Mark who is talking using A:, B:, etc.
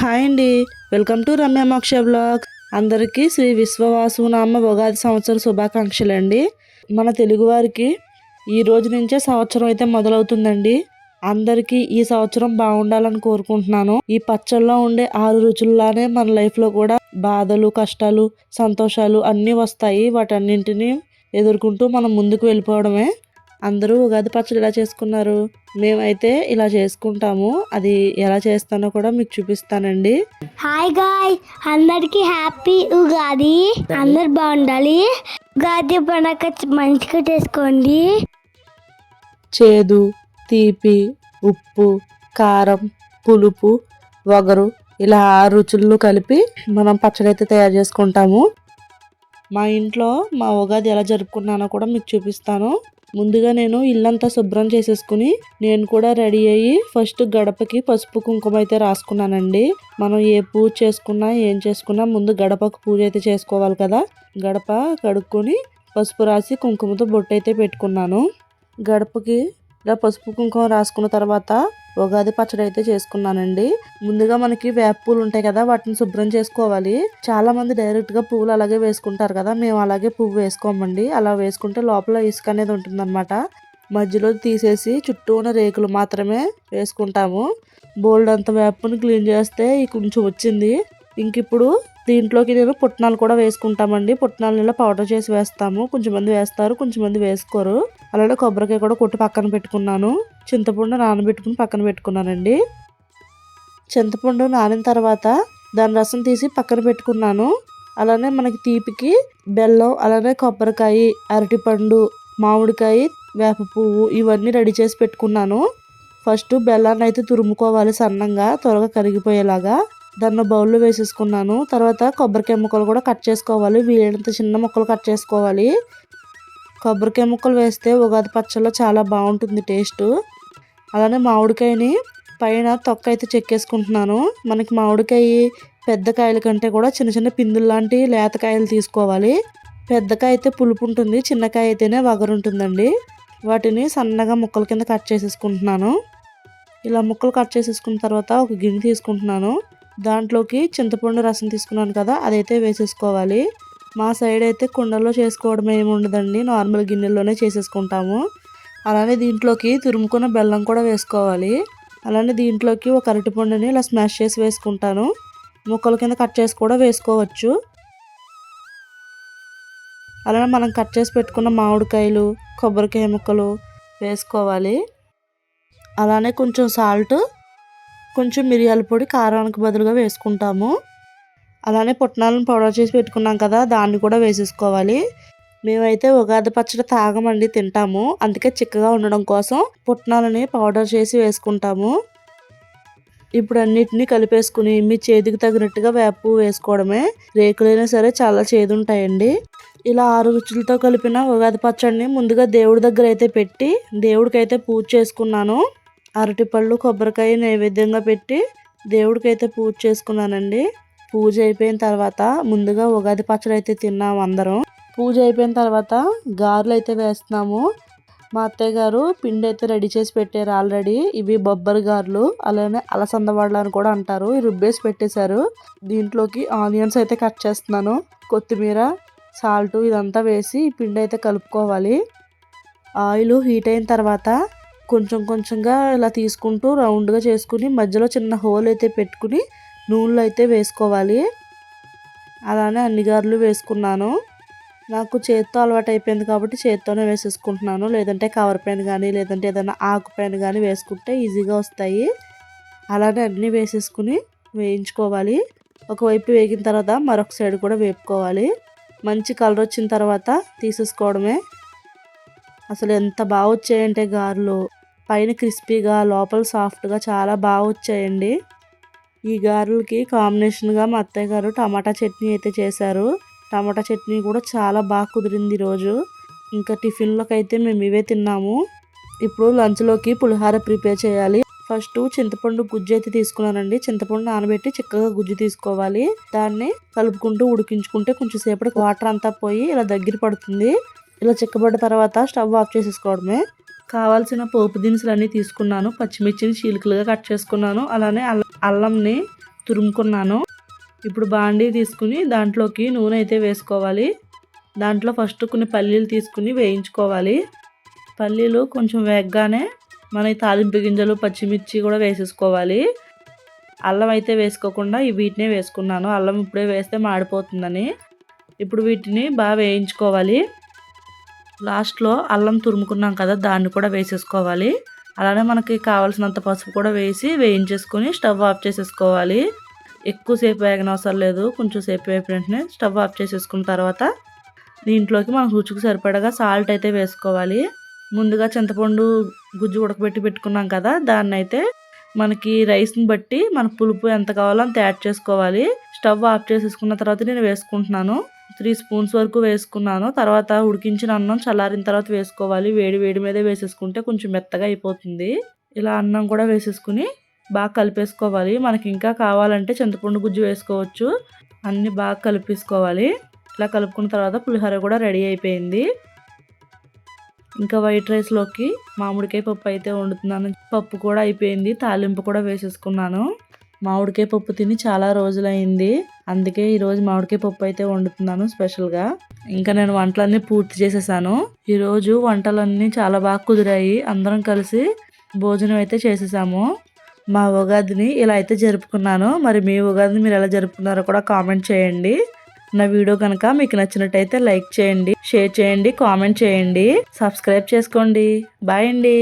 A: Hi అండి. Welcome to Ramya మోక్ష blog. అందరికీ శ్రీ విశ్వవాసు నామ ఉగాది సంవత్సర శుభాకాంక్షలు అండి. మన తెలుగువారికి ఈ రోజు నుంచే సంవత్సరం అయితే మొదలవుతుందండి. అందరికీ ఈ సంవత్సరం బాగుండాలని కోరుకుంటున్నాను. ఈ పచ్చల్లో ఉండే ఆరు రుచుల్లానే మన లైఫ్లో కూడా బాధలు కష్టాలు సంతోషాలు అన్నీ వస్తాయి. వాటన్నింటినీ ఎదుర్కొంటూ మనం ముందుకు వెళ్ళిపోవడమే. అందరూ ఉగాది పచ్చడి ఎలా చేసుకున్నారు? మేమైతే ఇలా చేసుకుంటాము. అది ఎలా చేస్తానో కూడా మీకు చూపిస్తానండి.
B: హాయ్ గాయ్ అందరికి హ్యాపీ ఉగాది. అందరు బాగుండాలి. ఉగాది పండగ మంచిగా చేసుకోండి.
A: చేదు తీపి ఉప్పు కారం పులుపు వగరు ఇలా ఆరు రుచులను కలిపి మనం పచ్చడి అయితే తయారు చేసుకుంటాము. మా ఇంట్లో మా ఉగాది ఎలా జరుపుకున్నానో కూడా మీకు చూపిస్తాను. ముందుగా నేను ఇల్లంతా శుభ్రం చేసేసుకుని నేను కూడా రెడీ అయ్యి ఫస్ట్ గడపకి పసుపు కుంకుమ అయితే రాసుకున్నానండి. మనం ఏ పూజ చేసుకున్నా ఏం చేసుకున్నా ముందు గడపకు పూజ అయితే చేసుకోవాలి కదా. గడప కడుక్కొని పసుపు రాసి కుంకుమతో బొట్టు అయితే పెట్టుకున్నాను. గడపకి ఇలా పసుపు కుంకుమ రాసుకున్న తర్వాత ఉగాది పచ్చడి అయితే చేసుకున్నానండి. ముందుగా మనకి వేప పూలు ఉంటాయి కదా వాటిని శుభ్రం చేసుకోవాలి. చాలా మంది డైరెక్ట్గా పువ్వులు అలాగే వేసుకుంటారు కదా మేము అలాగే పువ్వు వేసుకోమండి. అలా వేసుకుంటే లోపల ఇసుక అనేది ఉంటుందన్నమాట. మధ్యలో తీసేసి చుట్టూ ఉన్న రేకులు మాత్రమే వేసుకుంటాము. బోల్డ్ అంత వేపని క్లీన్ చేస్తే ఈ కొంచెం వచ్చింది. ఇంక ఇప్పుడు దీంట్లోకి నేను పుట్నాలు కూడా వేసుకుంటామండి. పుట్నాలు నీళ్ళ పౌడర్ చేసి వేస్తాము. కొంచెం మంది వేస్తారు కొంచెం మంది వేసుకోరు. అలాగే కొబ్బరికాయ కూడా కొట్టి పక్కన పెట్టుకున్నాను. చింతపండు నానబెట్టుకుని పక్కన పెట్టుకున్నానండి. చింతపండు నానిన తర్వాత దాని రసం తీసి పక్కన పెట్టుకున్నాను. అలానే మనకి తీపికి బెల్లం అలానే కొబ్బరికాయ అరటిపండు మామిడికాయ వేప పువ్వు ఇవన్నీ రెడీ చేసి పెట్టుకున్నాను. ఫస్ట్ బెల్లాన్ని అయితే తురుముకోవాలి సన్నంగా త్వరగా కరిగిపోయేలాగా. దాన్ని బౌల్లో వేసేసుకున్నాను. తర్వాత కొబ్బరికాయ ముక్కలు కూడా కట్ చేసుకోవాలి. వీలైనంత చిన్న ముక్కలు కట్ చేసుకోవాలి. కొబ్బరికాయ ముక్కలు వేస్తే ఉగాది పచ్చళ్ళలో చాలా బాగుంటుంది టేస్ట్. అలానే మామిడికాయని పైన తొక్క అయితే చెక్కేసుకుంటున్నాను. మనకి మామిడికాయ పెద్ద కాయల కంటే కూడా చిన్న చిన్న పిందులు లాంటి లేతకాయలు తీసుకోవాలి. పెద్దకాయ అయితే పులుపు ఉంటుంది చిన్నకాయ అయితేనే వగరు ఉంటుందండి. వాటిని సన్నగా ముక్కల కింద కట్ చేసేసుకుంటున్నాను. ఇలా ముక్కలు కట్ చేసేసుకున్న తర్వాత ఒక గిన్నె తీసుకుంటున్నాను. దాంట్లోకి చింతపండు రసం తీసుకున్నాను కదా అదైతే వేసేసుకోవాలి. మా సైడ్ అయితే కుండల్లో చేసుకోవడం ఏమి ఉండదండి నార్మల్ గిన్నెల్లోనే చేసేసుకుంటాము. అలానే దీంట్లోకి తురుముకున్న బెల్లం కూడా వేసుకోవాలి. అలానే దీంట్లోకి ఒక అరటిపండుని ఇలా స్మాష్ చేసి వేసుకుంటాను. ముక్కల కింద కట్ చేసి కూడా వేసుకోవచ్చు. అలానే మనం కట్ చేసి పెట్టుకున్న మామిడికాయలు కొబ్బరికాయ ముక్కలు వేసుకోవాలి. అలానే కొంచెం సాల్ట్ కొంచెం మిరియాల పొడి కారానికి బదులుగా వేసుకుంటాము. అలానే పుట్నాలను పౌడర్ చేసి పెట్టుకున్నాం కదా దాన్ని కూడా వేసేసుకోవాలి. మేమైతే ఉగాది పచ్చడి తాగమండి తింటాము. అందుకే చిక్కగా ఉండడం కోసం పుట్నాలని పౌడర్ చేసి వేసుకుంటాము. ఇప్పుడు అన్నిటినీ కలిపేసుకుని మీ చేతికి తగినట్టుగా వేపు వేసుకోవడమే. రేకులైనా సరే చాలా చేదు ఉంటాయండి ఇలా ఆరు రుచులతో కలిపిన ఉగాది పచ్చడిని ముందుగా దేవుడి దగ్గర అయితే పెట్టి దేవుడికైతే పూజ చేసుకున్నాను. అరటిపళ్ళు కొబ్బరికాయ నైవేద్యంగా పెట్టి దేవుడికైతే పూజ చేసుకున్నానండి. పూజ అయిపోయిన తర్వాత ముందుగా ఉగాది పచ్చడి అయితే తిన్నాం అందరం. పూజ అయిపోయిన తర్వాత గారెలు అయితే వేస్తున్నాము. మా అత్తయ్య గారు పిండి అయితే రెడీ చేసి పెట్టారు ఆల్రెడీ. ఇవి బొబ్బరి గారెలు అలానే అలసందవాడలు అని కూడా అంటారు. రుబ్బేసి పెట్టేశారు. దీంట్లోకి ఆనియన్స్ అయితే కట్ చేస్తున్నాను. కొత్తిమీర సాల్ట్ ఇదంతా వేసి ఈ పిండి అయితే కలుపుకోవాలి. ఆయిల్ హీట్ అయిన తర్వాత కొంచెం కొంచెంగా ఇలా తీసుకుంటూ రౌండ్గా చేసుకుని మధ్యలో చిన్న హోల్ అయితే పెట్టుకుని నూనెలు అయితే వేసుకోవాలి. అలానే అన్ని గారెలు వేసుకున్నాను. నాకు చేత్తో అలవాటు అయిపోయింది కాబట్టి చేత్తోనే వేసేసుకుంటున్నాను. లేదంటే కవర్ పెయిన్ కానీ లేదంటే ఏదైనా ఆకు పెయిన్ కానీ వేసుకుంటే ఈజీగా వస్తాయి. అలానే అన్నీ వేసేసుకుని వేయించుకోవాలి. ఒకవైపు వేగిన తర్వాత మరొక సైడ్ కూడా వేపుకోవాలి. మంచి కలర్ వచ్చిన తర్వాత తీసేసుకోవడమే. అసలు ఎంత బాగా వచ్చాయంటే గారెలు. పైన క్రిస్పీగా లోపల సాఫ్ట్గా చాలా బాగా వచ్చాయండి. ఈ గారెలకి కాంబినేషన్గా మా అత్తయ్య గారు టమాటా చట్నీ అయితే చేశారు. టమాటా చట్నీ కూడా చాలా బాగా కుదిరింది ఈరోజు. ఇంకా టిఫిన్లోకి అయితే మేము ఇవే తిన్నాము. ఇప్పుడు లంచ్లోకి పులిహార ప్రిపేర్ చేయాలి. ఫస్ట్ చింతపండు గుజ్జు అయితే తీసుకున్నానండి. చింతపండు నానబెట్టి చిక్కగా గుజ్జు తీసుకోవాలి. దాన్ని కలుపుకుంటూ ఉడికించుకుంటే కొంచెం సేపటి వాటర్ అంతా పోయి ఇలా దగ్గర పడుతుంది. ఇలా చిక్కబడ్డ తర్వాత స్టవ్ ఆఫ్ చేసేసుకోవడమే. కావాల్సిన పోపు దినుసులు అన్నీ తీసుకున్నాను. పచ్చిమిర్చిని చీలికలుగా కట్ చేసుకున్నాను. అలానే అల్లంని తురుముకున్నాను. ఇప్పుడు బాండీ తీసుకుని దాంట్లోకి నూనె అయితే వేసుకోవాలి. దాంట్లో ఫస్ట్ కొన్ని పల్లీలు తీసుకుని వేయించుకోవాలి. పల్లీలు కొంచెం వేగగానే మన తాలింపు గింజలు పచ్చిమిర్చి కూడా వేసేసుకోవాలి. అల్లం అయితే వేసుకోకుండా ఈ వీటినే వేసుకున్నాను. అల్లం ఇప్పుడే వేస్తే మాడిపోతుందని. ఇప్పుడు వీటిని బాగా వేయించుకోవాలి. లాస్ట్లో అల్లం తురుముకున్నాం కదా దాన్ని కూడా వేసేసుకోవాలి. అలానే మనకి కావాల్సినంత పసుపు కూడా వేసి వేయించేసుకొని స్టవ్ ఆఫ్ చేసేసుకోవాలి. ఎక్కువసేపు వేగన అవసరం లేదు. కొంచెం సేపు వేపిన వెంటనే స్టవ్ ఆఫ్ చేసేసుకున్న తర్వాత దీంట్లోకి మనం రుచికి సరిపడగా సాల్ట్ అయితే వేసుకోవాలి. ముందుగా చింతపండు గుజ్జు ఉడకబెట్టి పెట్టుకున్నాం కదా దాన్ని అయితే మనకి రైస్ని బట్టి మన పులుపు ఎంత కావాలో అంత యాడ్ చేసుకోవాలి. స్టవ్ ఆఫ్ చేసేసుకున్న తర్వాత నేను వేసుకుంటున్నాను. త్రీ స్పూన్స్ వరకు వేసుకున్నాను. తర్వాత ఉడికించిన అన్నం చల్లారిన తర్వాత వేసుకోవాలి. వేడి వేడి మీదే వేసేసుకుంటే కొంచెం మెత్తగా అయిపోతుంది. ఇలా అన్నం కూడా వేసేసుకుని బాగా కలిపేసుకోవాలి. మనకి ఇంకా కావాలంటే చింతపండు గుజ్జు వేసుకోవచ్చు. అన్నీ బాగా కలిపేసుకోవాలి. ఇలా కలుపుకున్న తర్వాత పులిహోర కూడా రెడీ అయిపోయింది. ఇంకా వైట్ రైస్లోకి మామిడికాయ పప్పు అయితే వండుతున్నాను. పప్పు కూడా అయిపోయింది. తాలింపు కూడా వేసేసుకున్నాను. మామిడికాయ పప్పు తిని చాలా రోజులైంది. అందుకే ఈరోజు మామిడికాయ పప్పు అయితే వండుతున్నాను స్పెషల్గా. ఇంకా నేను వంటలన్నీ పూర్తి చేసేసాను. ఈరోజు వంటలన్నీ చాలా బాగా కుదిరాయి. అందరం కలిసి భోజనం అయితే చేసేసాము. మా ఉగాదిని ఇలా అయితే జరుపుకున్నాను. మరి మీ ఉగాదిని మీరు ఎలా జరుపుకున్నారో కూడా కామెంట్ చేయండి. నా వీడియో కనుక మీకు నచ్చినట్టయితే లైక్ చేయండి షేర్ చేయండి కామెంట్ చేయండి. సబ్స్క్రైబ్ చేసుకోండి. బాయ్ అండి.